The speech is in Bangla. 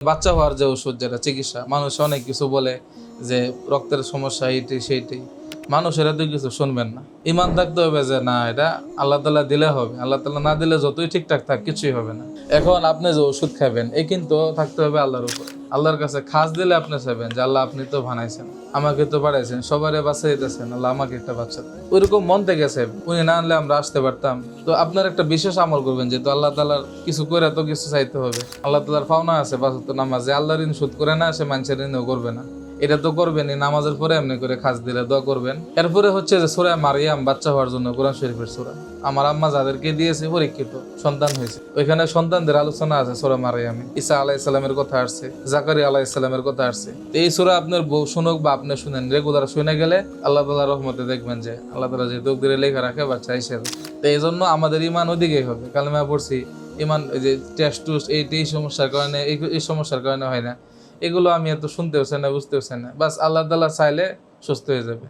বাচ্চা হওয়ার যে ওষুধ, যেটা চিকিৎসা, মানুষ অনেক কিছু বলে যে রক্তের সমস্যা এইটি সেইটি মানুষের এত কিছু শুনবেন না। ইমান থাকতে হবে যে, না, এটা আল্লাহ তালা দিলে হবে। আল্লাহ তালা না দিলে যতই ঠিকঠাক থাক, কিছুই হবে না। এখন আপনি যে ওষুধ খাবেন এই কিন্তু থাকতে হবে আল্লাহর উপর। আল্লাহর কাছে খাস দিলে আপনি চাইবেন যে, আল্লাহ, আপনি তো বানাইছেন, আমাকে তো বাড়াইছেন, সবারে বাঁচিয়ে দিতেছেন, আল্লাহ আমাকে একটা বাচ্চা। ওইরকম মন থেকে গেছে উনি না আনলে আমরা আসতে পারতাম। তো আপনার একটা বিশেষ আমল করবেন যেহেতু আল্লাহ তালার কিছু করে তো কিছু চাইতে হবে। আল্লাহ তালার পাওনা আছে বাস নামাজে আল্লাহ ঋণ শোধ করে না, সে মানুষের ঋণও করবে না। এটা তো করবেনই, নামাজের পরে এমনি করে খাস দিলে দোয়া করবেন। এরপরে হচ্ছে যে সুরা মারিয়াম, বাচ্চা হওয়ার জন্য কোরআন শরীফের সোরা। আমার আম্মা যাদেরকে দিয়েছে পরীক্ষিত, সন্তান হয়েছে। ওইখানে সন্তানদের আলোচনা আছে সুরা মারিয়ামে। ঈসা আলাহ ইসলামের কথা আসছে জাকারি আলাহ ইসলামের কথা আসছে। এই সোরা আপনার বউ শুনুক বা আপনি শুনেন, রেগুলার শুনে গেলে আল্লাহ তালা রহমতে দেখবেন যে আল্লাহ তালা যে তকদিরে লেখা রাখে, বাচ্চা এসে তো এই জন্য আমাদের ইমান ওদিকেই হবে। কালেমা পড়ছি ইমান যে টেস্ট টুস এই সমস্যার কারণে এই সমস্যার কারণে হয় না। এগুলো আমি এত শুনতেও হচ্ছে না, বুঝতেও হচ্ছে না। বাস আল্লাহ তালা চাইলে সুস্থ হয়ে যাবে।